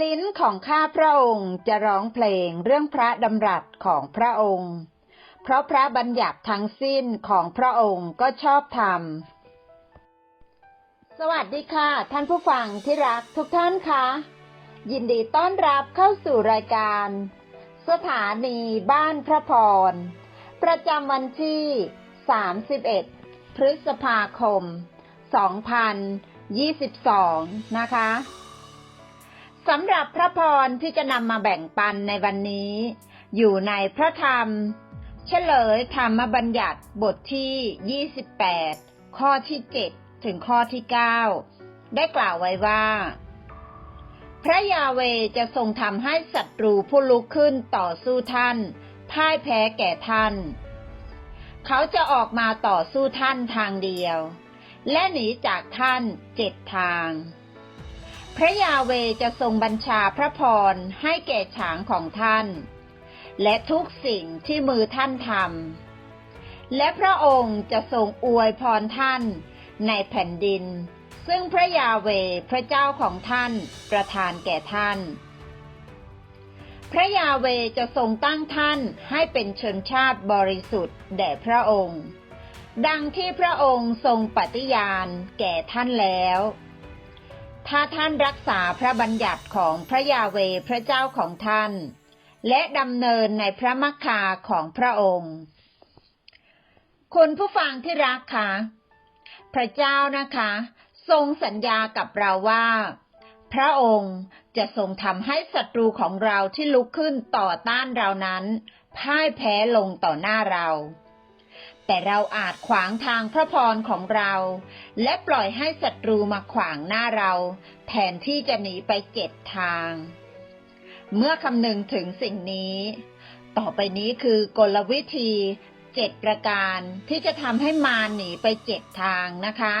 ลิ้นของข้าพระองค์จะร้องเพลงเรื่องพระดำรัสของพระองค์ เพราะพระบัญญัติทั้งสิ้นของพระองค์ก็ชอบธรรม สวัสดีค่ะ ท่านผู้ฟังที่รักทุกท่านคะ ยินดีต้อนรับเข้าสู่รายการ สถานีบ้านพระพร ประจำวันที่ 31 พฤษภาคม 2022 นะคะ สำหรับพระพรที่จะนำมาแบ่งปันในวันนี้ อยู่ในพระธรรม เฉลยธรรมบัญญัติบทที่ 28 ข้อที่ 7 ถึงข้อที่ 9 ได้กล่าวไว้ว่า พระยาเวจะทรงทำให้ศัตรูผู้ลุกขึ้นต่อสู้ท่านพ่ายแพ้แก่ท่าน เขาจะออกมาต่อสู้ท่านทางเดียว และหนีจากท่านเจ็ดทาง พระยาเวจะทรงบัญชาพระพรให้แก่ฉางของท่าน และทุกสิ่งที่มือท่านทำ และพระองค์จะทรงอวยพรท่านในแผ่นดิน ซึ่งพระยาเวพระเจ้าของท่านประทานแก่ท่าน พระยาเวจะทรงตั้งท่านให้เป็นชนชาติบริสุทธิ์แด่พระองค์ ดังที่พระองค์ทรงปฏิญาณแก่ท่านแล้ว ถ้าท่านรักษาพระบัญญัติของพระยาเวพระเจ้าของท่าน และดำเนินในพระมัคคาของพระองค์ คุณผู้ฟังที่รักคะพระเจ้านะคะ ทรงสัญญากับเราว่า พระองค์จะทรงทำให้ศัตรูของเราที่ลุกขึ้นต่อต้านเรานั้นพ่ายแพ้ลงต่อหน้าเรา แต่เราอาจขวางทางพระพรของเรา และปล่อยให้ศัตรูมาขวางหน้าเรา แทนที่จะหนีไปเจ็ดทาง เมื่อคำนึงถึงสิ่งนี้ ต่อไปนี้คือกลวิธีเจ็ดประการที่จะทำให้มารหนีไปเจ็ดทางนะคะ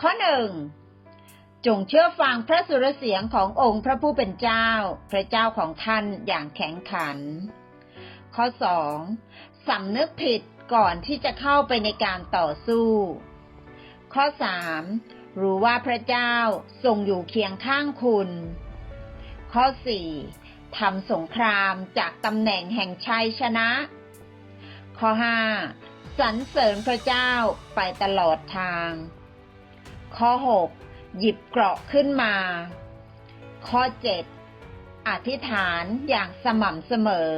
ข้อหนึ่งจงเชื่อฟังพระสุรเสียงขององค์พระผู้เป็นเจ้า พระเจ้าของท่านอย่างแข็งขัน ข้อสอง สำนึกผิดก่อนที่จะเข้าไปในการต่อสู้ ข้อสามรู้ว่าพระเจ้าทรงอยู่เคียงข้างคุณ ข้อสี่ทำสงครามจากตำแหน่งแห่งชัยชนะ ข้อห้าสรรเสริญพระเจ้าไปตลอดทาง ข้อหกหยิบเกราะขึ้นมา ข้อเจ็ดอธิษฐานอย่างสม่ำเสมอ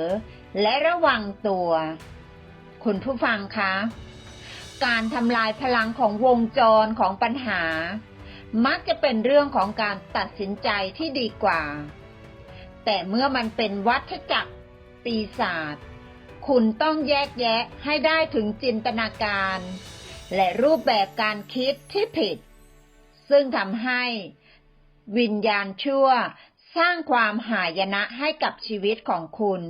และระวังตัว คุณผู้ฟังคะ การทำลายพลังของวงจรของปัญหา มักจะเป็นเรื่องของการตัดสินใจที่ดีกว่า แต่เมื่อมันเป็นวัฏจักรปีศาจคุณต้องแยกแยะให้ได้ถึงจินตนาการ และรูปแบบการคิดที่ผิด ซึ่งทำให้วิญญาณชั่วสร้างความหายนะให้กับชีวิตของคุณ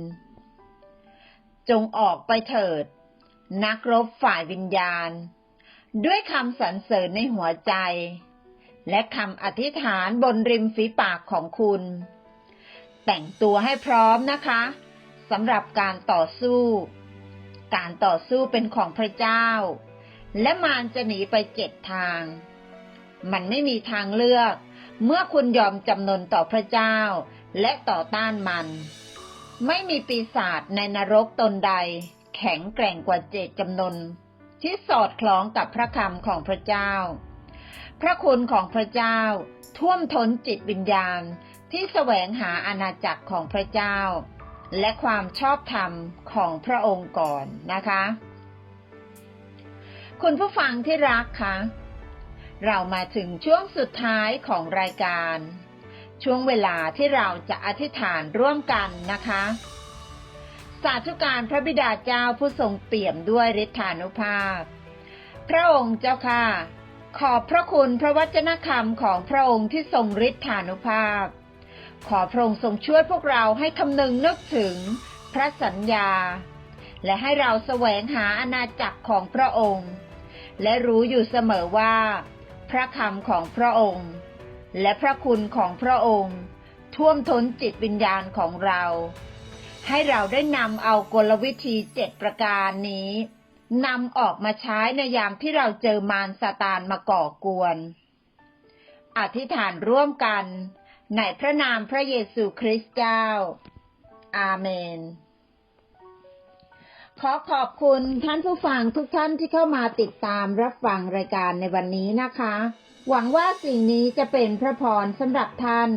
จงออกไปเถิด นักรบฝ่ายวิญญาณ ด้วยคำสรรเสริญในหัวใจ และคำอธิษฐานบนริมฝีปากของคุณ แต่งตัวให้พร้อมนะคะสำหรับการต่อสู้ การต่อสู้เป็นของพระเจ้า และมารจะหนีไปเจ็ดทาง มันไม่มีทางเลือก เมื่อคุณยอมจำนนต่อพระเจ้า และต่อต้านมัน ไม่มีปีศาจในนรกตนใด แข็งแกร่งกว่าเจตจำนนที่สอดคล้องกับพระคำของพระเจ้า พระคุณของพระเจ้า ท่วมท้นจิตวิญญาณที่แสวงหาอาณาจักรของพระเจ้า และความชอบธรรมของพระองค์ก่อนนะคะ คุณผู้ฟังที่รักคะเรามาถึงช่วงสุดท้ายของรายการ ช่วงเวลาที่เราจะอธิษฐานร่วมกันนะคะ สาธุการพระบิดาเจ้าผู้ทรงเปี่ยมด้วยฤทธานุภาพ พระองค์เจ้าค่ะ ขอบพระคุณพระวจนะคำของพระองค์ที่ทรงฤทธานุภาพ ขอพระองค์ทรงช่วยพวกเราให้คำนึงนึกถึงพระสัญญา และให้เราแสวงหาอาณาจักรของพระองค์ และรู้อยู่เสมอว่า พระคำของพระองค์ และพระคุณของพระองค์ ท่วมท้นจิตวิญญาณของเรา ให้เราได้นำเอากลวิธีเจ็ดประการนี้นำออกมาใช้ในยามที่เราเจอมารซาตานมาก่อกวน อธิษฐานร่วมกันในพระนามพระเยซูคริสต์เจ้า อาเมน ขอขอบคุณท่านผู้ฟังทุกท่านที่เข้ามาติดตามรับฟังรายการในวันนี้นะคะ หวังว่าสิ่งนี้จะเป็นพระพรสำหรับท่าน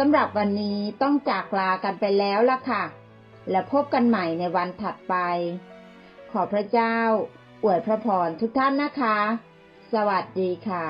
สำหรับวันนี้ต้องจากลากันไปแล้วล่ะค่ะ และพบกันใหม่ในวันถัดไป ขอพระเจ้า อวยพระพรทุกท่านนะคะ สวัสดีค่ะ